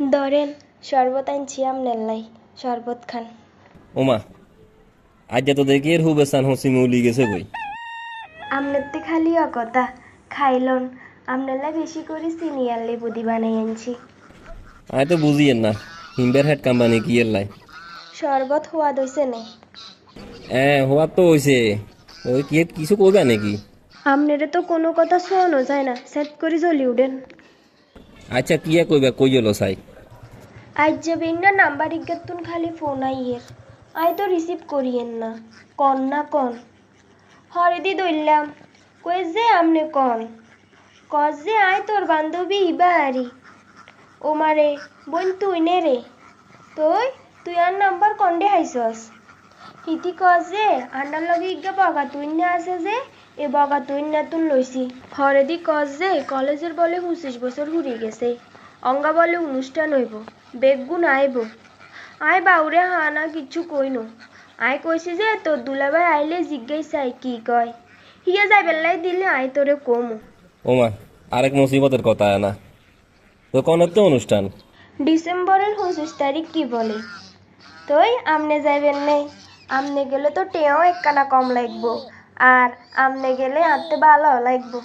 ধরেন শরবত আনছি আমনের লাই শরবত খান। ওমা আজ তো দেখি এর হুবে সান হসি মৌলি গেছে কই। আমনের তে খালি অকতা খাইলন আমনের লাই বেশি করে সিনিয়র লেবুদি বানাই আনছি। আয় তো বুঝিয়েন না হিমবের হেড কোম্পানি কি এর লাই। শরবত হওয়া দইছে নে। হ্যাঁ হওয়ার তো হয়েছে ওই কি কিছু করবে নাকি? আমনেরে তো কোনো কথা শোনো যায় না সেট করে জ্বলি উঠেন। আচ্ছা কি আর কইবা, কই হলো সাই? আজ যাবেন না নাম্বার ইজ্ঞাতুন খালি ফোন আইয়ের। আই তো রিসিভ করিয়েন না। কন না কন। হরেদি দইলাম। কই যে আমনে কন? কস যে আয় তোর বান্ধবী ইবাহারি। ও মারে, বোন তুই নে রে। তুই তুই আর নাম্বার কন্ডে হাইছস? হিতি কস যে আন্ডার লগে ইজ্ঞা বগা তুই না আছে যে এ বগা তুই না তুন লইছি হরেদি কস যে কলেজের বলে পঁচিশ বছর ঘুরি গেছে। অঙ্গা বলে অনুষ্ঠান হইব। বেগুন আইব। আয় বাউরে হানা কিচ্ছু কইনো। আয় কইছে যে তোর দুলাভাই আইলে জিজ্ঞাসা চাই কি কয়? হিয়া যাই বেলাই দিলে আয় তোরে কমু। ওমা আরেক মুসিবতের কথা না তো কোন তো অনুষ্ঠান? ডিসেম্বরের পঁচিশ তারিখ কি বলে? তুই আমনে যাইবেন নে আমনে গেলে তো টেও একখানা কম লাগবো আর আমনে গেলে আনতে ভালো লাগবো।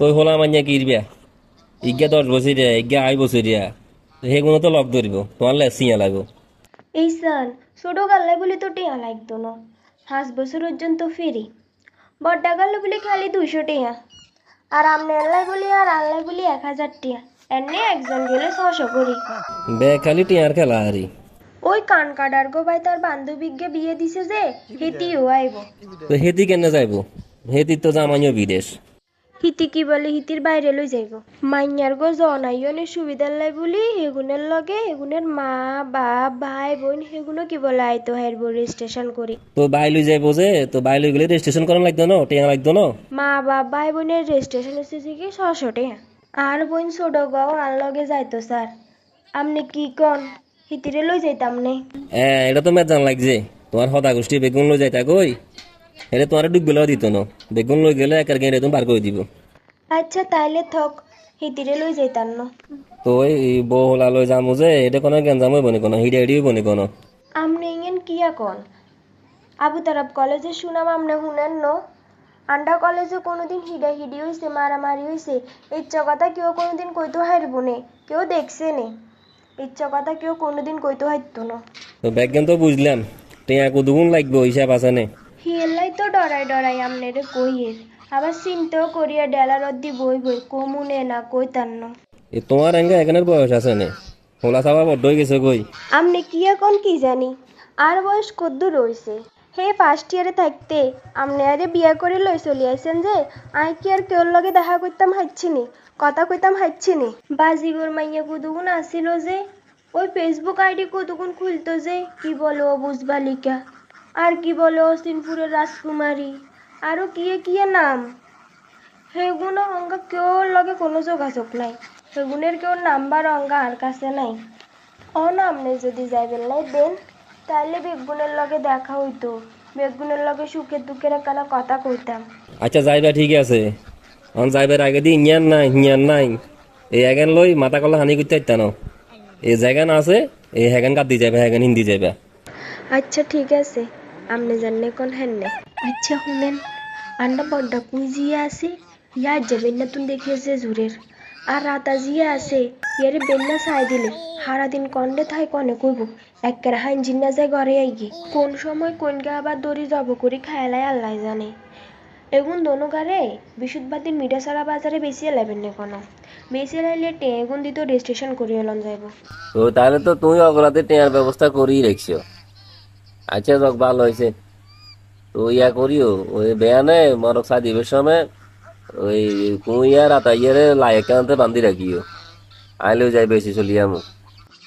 তুই হলা মাইয়া কি ইরবিয়া ইজ্ঞা দশ বছরিয়া ইজ্ঞা আই বছরিয়া সেগুলো তো লগ ধরিব তোমার লে সিয়া লাগবো। এই সান ছোট গাল্লাই বলে তো টেয়া লাগতো না। পাঁচ বছর পর্যন্ত ফেরি বড্ডা গাল্লা বলে খালি দুইশো টেয়া। আর আমনে আল্লাই বলি আর আল্লাই বলি এক হাজার টিয়া। এনে একজন গেলে ছশো করি বে খালি টিয়ার খেলা হারি ওই কান কাটার গো ভাই তার বান্ধবীকে বিয়ে দিছে যে হিতিও আইব তো হেতি কেনে যাইব? হেতি তো জামাইও বিদেশ। হিতি কি বলে হিতির বাইরে লই যাইব। মাইয়ার গো জনাইয়নের সুবিধার লাই বলি হেগুনের লগে হেগুনের মা বাপ ভাই বোন হেগুনো কি বলে আইতো হেরব রেজিস্ট্রেশন করি। তো বাইলই যাইব যে তো বাইলই গেলে রেজিস্ট্রেশন করা লাগতো না টিয়া লাগতো না? মা বাপ ভাই বোনের রেজিস্ট্রেশন এসে থেকে ছশো টাকা আর বোন ছোট গাও আর লগে যাইতো স্যার। আপনি কি কন? হিতিরে লই যাইতাম নে। হ্যাঁ এটা তো মেজান লাগছে। তোমার হতা গোষ্ঠী বেগুন লই যাইতা কই? এটা তোমার ডুব গেলেও দিত না। বেগুন লই গেলে একের গেঁড়ে তুমি বার করে দিব। আচ্ছা তাইলে থক হিতিরে লই যাইতাম না। তো ওই বউ হলা লই যামু যে এটা কোনো গেঞ্জাম হইব নি কোনো হিডে হিডিও বনি কোনো। আমনে ইঙ্গেন কিয়া কন আবু তারাব কলেজে শুনাম আমনে শুনেন ন? আন্ডা কলেজে কোনোদিন হিডা হিডি হইছে মারামারি হইছে। ইচ্ছা কথা কেউ কোনোদিন কইতো হারবো নে কেউ দেখছে নে। ইচ্ছা কথা কেউ কোনোদিন কইতে হইতো না? তো ব্যাগজ্ঞান তো বুঝলাম। টিয়া কুদুগুন লাগবে হিসাব আছে নে? হিয়েলাই তো ডরাই ডরাই আমনেরে কইয়ের। আবার চিন্তাও করিয়া ডেলার অদ্দি বই বই কমুনে না কইতান না? এ তোমার এঙ্গা এখানের বয়স আছে না? হোলা সাবা বড্ড হয়ে গেছে কই? আমনে কি এখন কি জানি? আর বয়স কদ্দূর রইছে হে ফার্স্ট ইয়ারে থাকতে আমনে আরে বিয়া করে লই চলি আইছেন যে, আই কি আর কেউর লগে দেখা করতাম হাইছিনি কথা কইতাম হাইছিনি বাজিগর মাইয়া কুদুগুন আসিল যে, ওই ফেসবুক আইডি কুদুগুন খুলতো যে, কি বলো বুঝবালিকা আর কি বলো সিনপুরের রাজকুমারী, আরও কিয়ে কিয়ে নাম। সেগুলো অঙ্গা কেউর লগে কোনো যোগাযোগ নাই সেগুনের কেউ নাম্বার অঙ্গা আর কাছে নাই। অনামনে যদি যাইবেন নাই, দেন তাহলে বেগুনের লগে দেখা হইতো। বেগুনের লগে সুখের দুঃখের একখানা কথা কইতাম। আচ্ছা যাইবা ঠিক আছে। অন যাইবার আগে দি ইঞ্জান নাই হিয়ান নাই। এই এগান লই মাথা কলা হানি করতে ইত্যান এই জায়গান আছে এই হ্যাগান কাটি যাবে হ্যাগান হিন্দি যাবে আচ্ছা ঠিক আছে। আমনে জানলে কোন হেননে? আচ্ছা শুনেন আন্ডা বড্ডা কুই জিয়া আছে। ইয়ার যাবেন না তুমি দেখিয়েছে জুরের। আর রাতা জিয়া আছে, ইয়ারে বেন্না চাই দিলে। সারাদিন কন্ডে থাই কনে কইব, একের হাইন জিন্না যায় ঘরে আইগি। কোন সময় কোন গা আবার দড়ি জব করি খায়ালাই আল্লাহ জানে। এগুন দোনো গারে বিশুদ্ধবাদীর মিঠাসারা বাজারে বেশি এলাবেন না কোনো। বেশি লাইলে টে এগুন দিত রেজিস্ট্রেশন করিয়ে এলন যাইব। তো তাহলে তো তুমি অগরাতে টেয়ার ব্যবস্থা করেই রেখছো। আচ্ছা যাক, ভালো হয়েছে তো ইয়া করিও, ওই বেয়ানে মরক সাদিবের সময়। ওই কুইয়া রাতা ইয়ারে লায়ক আনতে বান্ধি রাখিও। আইলেও যাই বেশি চলিয়ামু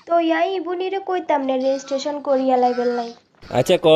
তো ইয়াই ইবুনিরে কইতাম না রেজিস্ট্রেশন করিয়া লাইবেল নাই। আচ্ছা ক।